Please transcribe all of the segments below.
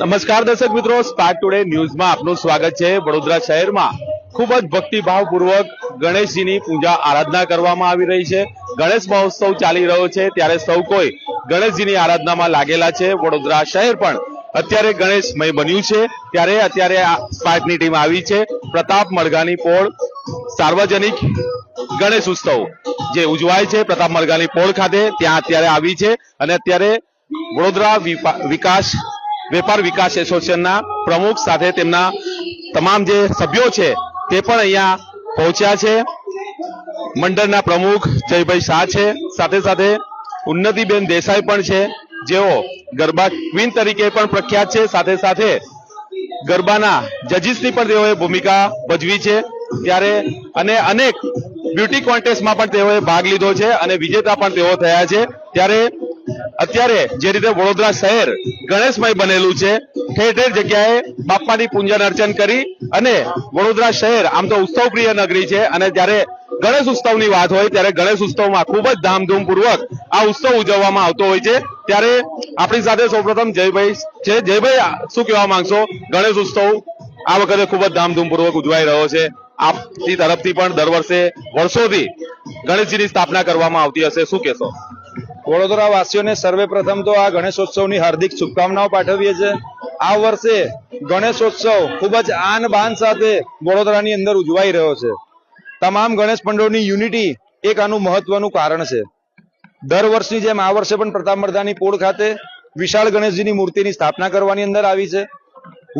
નમસ્કાર દર્શક મિત્રો સ્પાર્ક ટુડે ન્યૂઝમાં આપનું સ્વાગત છે. વડોદરા શહેરમાં ખૂબ જ ભક્તિભાવપૂર્વક ગણેશજીની પૂજા આરાધના કરવામાં આવી રહી છે. ગણેશ મહોત્સવ ચાલી રહ્યો છે, ત્યારે સૌ કોઈ ગણેશજીની આરાધનામાં લાગેલા છે. વડોદરા શહેર પણ અત્યારે ગણેશમય બન્યું છે. ત્યારે અત્યારે સ્પાર્કની ટીમ આવી છે. પ્રતાપ મળગાની પોળ, સાર્વજનિક ગણેશ ઉત્સવ જે ઉજવાય છે પ્રતાપ મળગાની પોળ ખાતે, ત્યાં અત્યારે આવી છે. અને અત્યારે વડોદરા વિકાસ, વેપાર વિકાસ એસોસિએશનના પ્રમુખ સાથે તેમના તમામ જે સભ્યો છે તે પણ અહીંયા પહોંચ્યા છે. મંડળના પ્રમુખ જયભાઈ શાહ છે. સાથે સાથે ઉન્નતિબેન દેસાઈ પણ છે. જેઓ ગરબા ક્વીન તરીકે પણ પ્રખ્યાત છે. સાથે સાથે ગરબાના જજીસની પણ તેઓએ ભૂમિકા ભજવી છે. ત્યારે અને અનેક બ્યુટી કોન્ટેસ્ટમાં પણ તેઓએ ભાગ લીધો છે અને વિજેતા પણ તેઓ થયા છે. ત્યારે અત્યારે જે રીતે વડોદરા શહેર ગણેશમય બનેલું છે, ઠેર ઠેર જગ્યાએ બાપાની પૂજન અર્ચન કરી અને વડોદરા શહેર આમ તો ઉત્સવ પ્રિય નગરી છે અને જ્યારે ગણેશ ઉત્સવની વાત હોય ત્યારે ગણેશ ઉત્સવમાં ખૂબ જ ધામધૂમ પૂર્વક આ ઉત્સવ ઉજવવામાં આવતો હોય છે. ત્યારે આપણી સાથે સૌપ્રથમ જયભાઈ છે. જયભાઈ, શું કહેવા માંગશો? ગણેશ ઉત્સવ આ વખતે ખૂબ જ ધામધૂમ પૂર્વક ઉજવાઈ રહ્યો છે. આપની તરફથી પણ દર વર્ષે વર્ષોથી ગણેશજીની સ્થાપના કરવામાં આવતી હશે. શું કહેશો? વડોદરા વાસીઓને સર્વે પ્રથમ તો આ ગણેશોત્સવની હાર્દિક શુભકામનાઓ પાઠવીએ છીએ. આ વર્ષે ગણેશોત્સવ ખૂબ જ આન બાન સાથે વડોદરાની અંદર ઉજવાઈ રહ્યો છે. તમામ ગણેશ મંડળોની યુનિટી એક આનું મહત્વનું કારણ છે. દર વર્ષની જેમ આ વર્ષે પણ પ્રતાપમર્ધાની પોળ ખાતે વિશાળ ગણેશજીની મૂર્તિની સ્થાપના કરવાની અંદર આવી છે.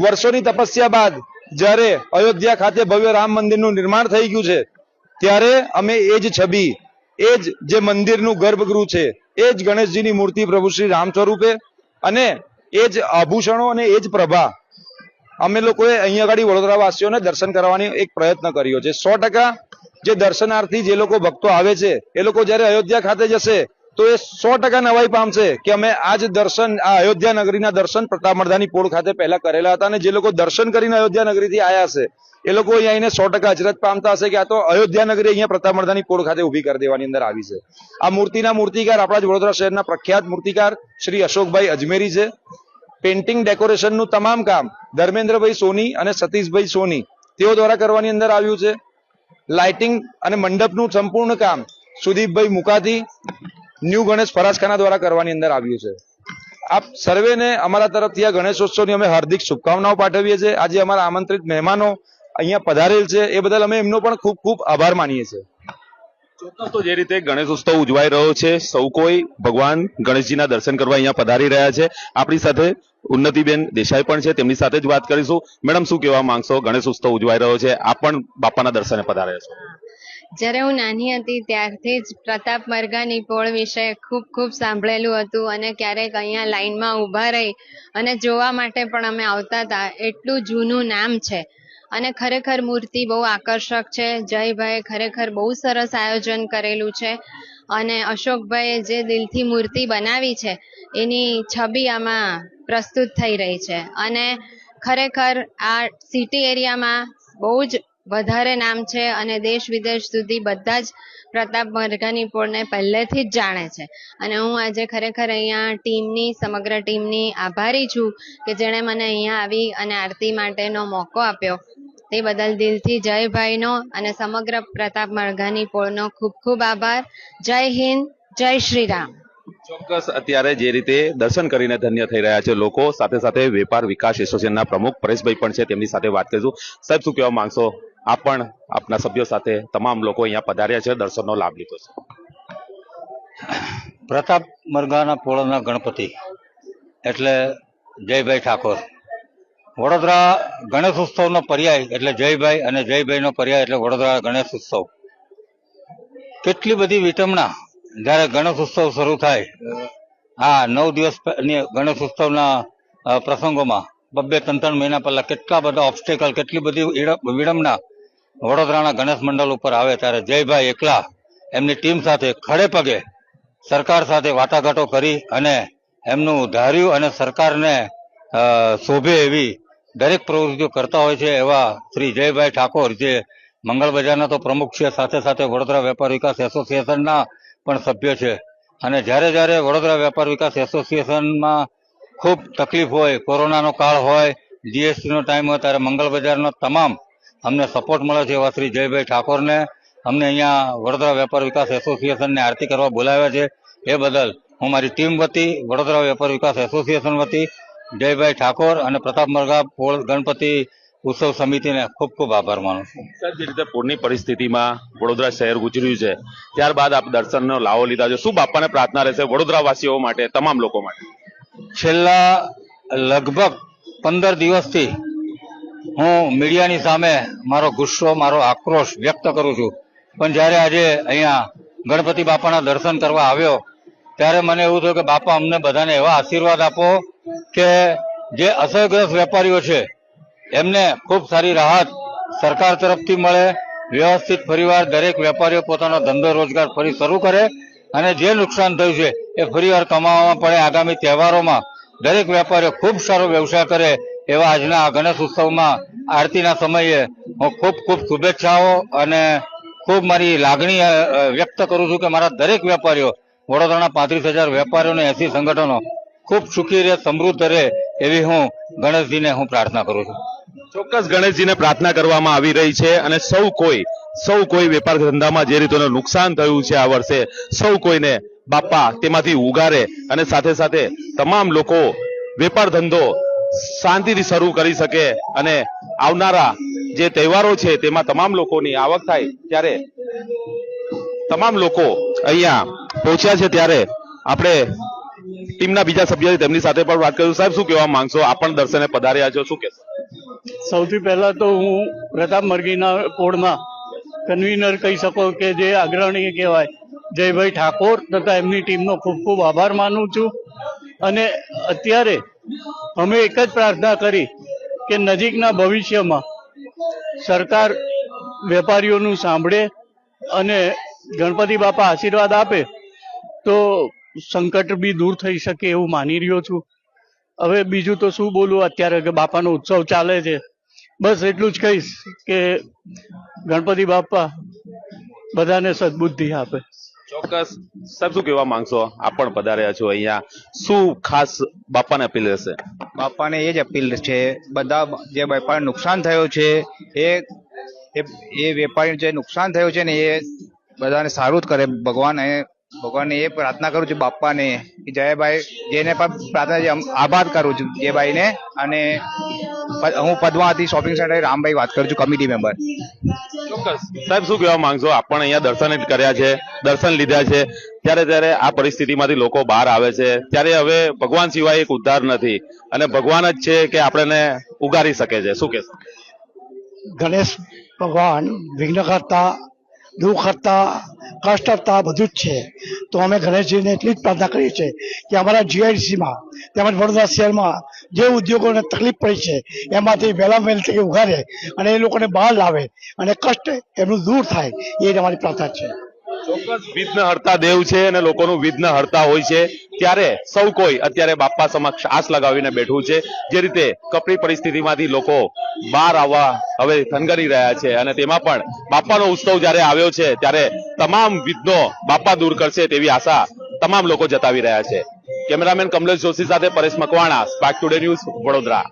વર્ષોની તપસ્યા બાદ જ્યારે અયોધ્યા ખાતે ભવ્ય રામ મંદિરનું નિર્માણ થઈ ગયું છે, ત્યારે અમે એ જ છબી, એ જ જે મંદિરનું ગર્ભગૃહ છે એ જ ગણેશજીની મૂર્તિ પ્રભુ શ્રી રામ સ્વરૂપે અને એ જ આભૂષણો અને એ જ પ્રભા. અમે લોકોએ અહીંયા આગળ વડોદરાવાસીઓને દર્શન કરવાની એક પ્રયત્ન કર્યો છે. સો ટકા જે દર્શનાર્થી જે લોકો ભક્તો આવે છે, એ લોકો જ્યારે અયોધ્યા ખાતે જશે તો એ સો ટકા નવાઈ પામશે કે અમે આજ દર્શન, આ અયોધ્યા નગરીના દર્શન પ્રતાપમર્દાની પોળ ખાતે પહેલા કરેલા હતા અને જે લોકો દર્શન કરીને અયોધ્યા નગરીથી આવ્યા છે એ લોકો અહીંયા આવીને સો ટકા અચરજ પામતા હશે કે આ તો અયોધ્યા નગરી અહીંયા પ્રતાપમર્દાની પોળ ખાતે ઊભી કરી દેવાની અંદર આવી છે. આ મૂર્તિના મૂર્તિકાર આપણા જ વડોદરા શહેરના પ્રખ્યાત મૂર્તિકાર શ્રી અશોકભાઈ અજમેરી છે. પેઇન્ટિંગ ડેકોરેશનનું તમામ કામ ધર્મેન્દ્રભાઈ સોની અને સતીશભાઈ સોની, તેઓ દ્વારા કરવાની અંદર આવ્યું છે. લાઇટિંગ અને મંડપનું સંપૂર્ણ કામ સુદીપભાઈ મુકાતી ન્યૂ ગણેશ ફરાસખાના દ્વારા કરવાની અંદર આવ્યું છે. આપ સર્વેને અમારા તરફથી આ ગણેશોત્સવની અમે હાર્દિક શુભકામનાઓ પાઠવીએ છીએ. આજે અમારા આમંત્રિત મહેમાનો અહીંયા પધારેલ છે. એ બદલ અમે એમનો પણ ખૂબ ખૂબ આભાર માનીએ છીએ. ચોક્કસ તો જે રીતે ગણેશ ઉત્સવ ઉજવાઈ રહ્યો છે, સૌ કોઈ ભગવાન ગણેશજીના દર્શન કરવા અહીંયા પધારી રહ્યા છે. આપણી સાથે ઉન્નતિબેન દેસાઈ પણ છે. તેમની સાથે જ વાત કરીશું. મેડમ, શું કહેવા માંગશો? ગણેશ ઉત્સવ ઉજવાઈ રહ્યો છે. આપ પણ બાપાના દર્શને પધાર્યા છો. જ્યારે હું નાની હતી ત્યારથી જ પ્રતાપ મરઘાની પોળ વિશે ખૂબ ખૂબ સાંભળેલું હતું અને ક્યારેક અહીંયા લાઈનમાં ઊભા રહી અને જોવા માટે પણ અમે આવતા હતા. એટલું જૂનું નામ છે. અને ખરેખર મૂર્તિ બહુ આકર્ષક છે. જયભાઈ ખરેખર બહુ સરસ આયોજન કરેલું છે. અને અશોકભાઈએ જે દિલથી મૂર્તિ બનાવી છે, એની છબી આમાં પ્રસ્તુત થઈ રહી છે. અને ખરેખર આ સિટી એરિયામાં બહુ જ વધારે નામ છે અને દેશ વિદેશ સુધી બધા જ પ્રતાપ મરઘાની પોળને પહેલેથી જ જાણે છે. અને હું આજે ખરેખર અહીંયા ટીમની, સમગ્ર ટીમની આભારી છું કે જેણે મને અહીંયા આવી અને આરતી માટેનો મોકો આપ્યો. તે બદલ દિલથી જયભાઈનો અને સમગ્ર પ્રતાપ મરઘાની પોળનો ખૂબ ખૂબ આભાર. જય હિન્દ, જય શ્રી રામ ચોક્કસ અત્યારે જે રીતે દર્શન કરીને ધન્ય થઈ રહ્યા છે લોકો, સાથે સાથે વેપાર વિકાસ એસોસિએશનના પ્રમુખ પરેશભાઈ પણ છે, તેમની સાથે વાત કરીશું. સાહેબ, શું કહેવા માંગશો? આપ પણ આપના સભ્યો સાથે તમામ લોકો અહીંયા પધાર્યા છે, દર્શનનો લાભ લીધો છે. પ્રતાપ મરઘાના પોળના ગણપતિ, એટલે જયભાઈ ઠાકોર. વડોદરા ગણેશ ઉત્સવનો પર્યાય, એટલે જયભાઈ અને જયભાઈનો પર્યાય, એટલે વડોદરા ગણેશ ઉત્સવ. કેટલી બધી વિટમણા જ્યારે ગણેશ ઉત્સવ શરૂ થાય હા નવ દિવસની ગણેશ ઉત્સવના પ્રસંગોમાં બબ્બે ત્રણ ત્રણ મહિના પહેલા કેટલા બધા ઓબ્સ્ટેકલ કેટલી બધી વિડમના વડોદરાના ગણેશ મંડળ ઉપર આવે ત્યારે જયભાઈ એકલા એમની ટીમ સાથે ખડે પગે સરકાર સાથે વાટાઘાટો કરી અને એમનું ધાર્યું અને સરકારને શોભે એવી દરેક પ્રવૃત્તિઓ કરતા હોય છે એવા શ્રી જયભાઈ ઠાકોર, જે મંગળ બજારના તો પ્રમુખ છે, સાથે સાથે વડોદરા વેપાર વિકાસ એસોસિએશનના પણ સભ્ય છે. અને જ્યારે જ્યારે વડોદરા વેપાર વિકાસ એસોસિએશનમાં ખૂબ તકલીફ હોય, કોરોનાનો કાળ હોય જીએસટીનો ટાઈમ હોય, ત્યારે મંગળ બજારના તમામ અમને સપોર્ટ મળે છે એવા શ્રી જયભાઈ ઠાકોરને. અમને અહીંયા વડોદરા વેપાર વિકાસ એસોસિએશનને આરતી કરવા બોલાવ્યા છે. એ બદલ હું મારી ટીમ વતી વડોદરા વેપાર વિકાસ એસોસિએશન વતી જયભાઈ ઠાકોર અને પ્રતાપ મરઘા પોળ ગણપતિ ઉત્સવ સમિતિને ખૂબ ખૂબ આભાર માનું છું. જે રીતે પૂરની પરિસ્થિતિમાં વડોદરા શહેર ગુજર્યું છે ત્યારબાદ આપ દર્શનનો લાવો લીધા છે. શું બાપાને પ્રાર્થના રહેશે વડોદરાવાસીઓ માટે તમામ લોકો માટે? છેલ્લા લગભગ પંદર દિવસથી હું મીડિયાની સામે મારો ગુસ્સો, મારો આક્રોશ વ્યક્ત કરું છું. પણ જ્યારે આજે અહીંયા ગણપતિ બાપાના દર્શન કરવા આવ્યો, ત્યારે મને એવું થયું કે, બાપા, અમને બધાને એવા આશીર્વાદ આપો કે જે અસરગ્રસ્ત વેપારીઓ છે, એમને ખૂબ સારી રાહત સરકાર તરફથી મળે, વ્યવસ્થિત ફરીવાર દરેક વેપારીઓ પોતાનો ધંધો રોજગાર ફરી શરૂ કરે અને જે નુકસાન થયું છે, એ ફરીવાર કમાવામાં પડે. આગામી તહેવારોમાં દરેક વેપારીઓ ખૂબ સારો વ્યવસાય કરે એવા આજના ગણેશ ઉત્સવમાં આરતીના સમયે હું ખૂબ ખૂબ શુભેચ્છાઓ અને ખૂબ મારી લાગણી વ્યક્ત કરું છું કે મારા દરેક વેપારીઓ, વડોદરાના પાંત્રીસ હજાર વેપારીઓને એસી સંગઠનો ખૂબ સુખી રહે, સમૃદ્ધ રહે એવી હું ગણેશજીને હું પ્રાર્થના કરું છું. ચોક્કસ ગણેશજીને પ્રાર્થના કરવામાં આવી રહી છે અને સૌ કોઈ સૌ કોઈ વેપાર ધંધામાં જે રીતનું નુકસાન થયું છે આ વર્ષે, સૌ કોઈને બાપા તેમાંથી ઉગારે અને સાથે સાથે તમામ લોકો વેપાર ધંધો શાંતિથી શરૂ કરી શકે અને આવનારા જે તહેવારો છે તેમાં તમામ લોકોની આવક થાય ત્યારે તમામ લોકો અહીંયા પહોંચ્યા છે ત્યારે આપણે ટીમના બીજા સભ્ય તેમની સાથે પણ વાત કરીશું. સાહેબ, શું કહેવા માંગશો? આપ પણ દર્શને પધાર્યા છો. શું કહેશો? સૌથી પહેલા તો હું પ્રતાપ મરઘીના પોળના કન્વીનર કહી શકો કે જે અગ્રણી કહેવાય, જયભાઈ ઠાકોર તથા એમની ટીમનો ખૂબ ખૂબ આભાર માનું છું. અને અત્યારે અમે એક જ પ્રાર્થના કરી કે નજીકના ભવિષ્યમાં સરકાર વેપારીઓનું સાંભળે અને ગણપતિ બાપા આશીર્વાદ આપે તો સંકટ બી દૂર થઈ શકે એવું માની રહ્યો છું. હવે બીજું તો શું બોલું? અત્યારે કે બાપાનો ઉત્સવ ચાલે છે. બસ એટલું જ કહીશ કે ગણપતિ બાપા બધાને સદબુદ્ધિ આપે. ચોક્કસ. સાહેબ, શું કહેવા માંગશો? આપ પણ પધાર્યા છો અહીંયા. શું ખાસ બાપાને અપીલ રહેશે? બાપાને એ જ અપીલ છે. બધા જે વેપાર નુકસાન થયું છે, એ એ- એ વેપારી જે નુકસાન થયું છે ને એ બધાને સારું જ કરે. ભગવાન એ ભગવાનને એ પ્રાર્થના કરું છું બાપાને કે જયભાઈ જેને પણ પ્રાર્થના આભાર કરું છું જયભાઈને. અને પ- હું પદ્માવતી શોપિંગ સેન્ટર રામભાઈ વાત કરું છું કમિટી મેમ્બર ચોક્કસ. સાહેબ શું કહેવા માંગશો? આપ પણ અહીંયા દર્શન જ કર્યા છે દર્શન લીધા છે. ત્યારે ત્યારે આ પરિસ્થિતિમાંથી લોકો બહાર આવે છે. ત્યારે હવે ભગવાન સિવાય એક ઉદ્ધાર નથી. અને ભગવાન જ છે કે આપણને ઉગારી શકે છે. શું કહેશો? ગણેશ ભગવાન વિઘ્નકર્તા દુઃખ હતા, કષ્ટ કરતા બધું જ છે. તો અમે ગણેશજીને એટલી જ પ્રાર્થના કરીએ છીએ કે અમારા જીઆઈડીસીમાં તેમજ વડોદરા શહેરમાં જે ઉદ્યોગોને તકલીફ પડી છે, એમાંથી વહેલા વહેલ તકે ઉઘારે અને એ લોકોને બહાર લાવે અને કષ્ટ એમનું દૂર થાય, એ જ અમારી પ્રાર્થના છે. ચોક્કસ. વિઘ્ન હરતા દેવ છે અને લોકોનું વિઘ્ન હરતા હોય છે. ત્યારે સૌ કોઈ અત્યારે બાપા સમક્ષ આસ લગાવીને બેઠું છે. જે રીતે કપરી પરિસ્થિતિમાંથી લોકો બહાર આવવા હવે થનગરી રહ્યા છે અને તેમાં પણ બાપાનો ઉત્સવ જ્યારે આવ્યો છે, ત્યારે તમામ વિઘ્નો બાપા દૂર કરશે તેવી આશા તમામ લોકો જતાવી રહ્યા છે. કેમેરામેન કમલેશ જોશી સાથે Paresh Makwana spark today news Vadodara.